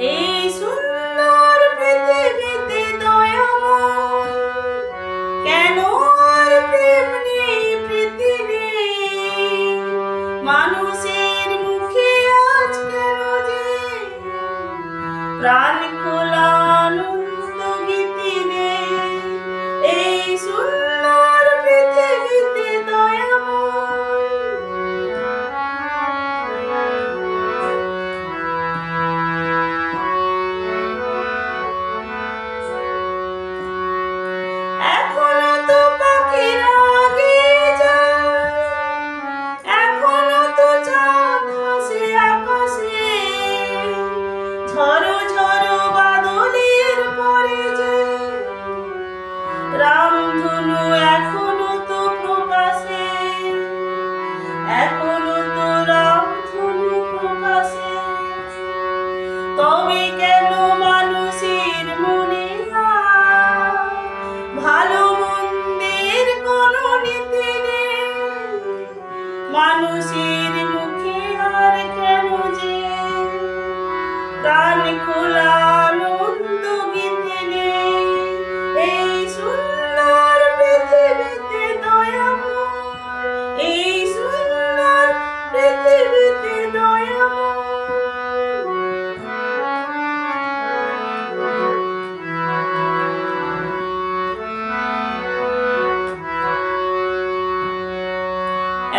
এই সুন্দর কেন আর প্রেম নেই প্রাণ খোলা তবে কেন মানুষের মনে ভালো মানুষের মুখে কেন যে? প্রাণ খোলা আনন্দ এই সুন্দর পৃথিবীতে এই সুন্দর পৃথিবীতে দয়াময়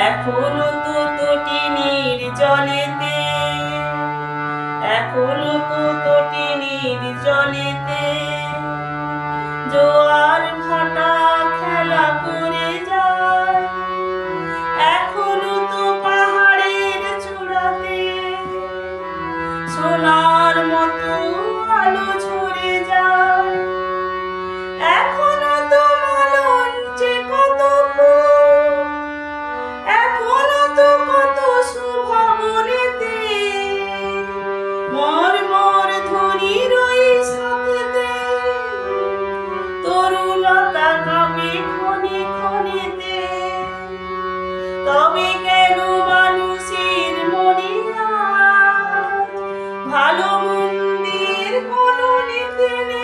এখনও তো তটিনীর জলেতে, এখনও তো তটিনীর জলেতে। জোয়ার ভাটা খেলা করে যায়, এখনও তো পাহাড়ের চূড়াতে। সোনার মতো তবে কেন মানুষের মনে ভালো মন্দির কোনো নিতে নেই।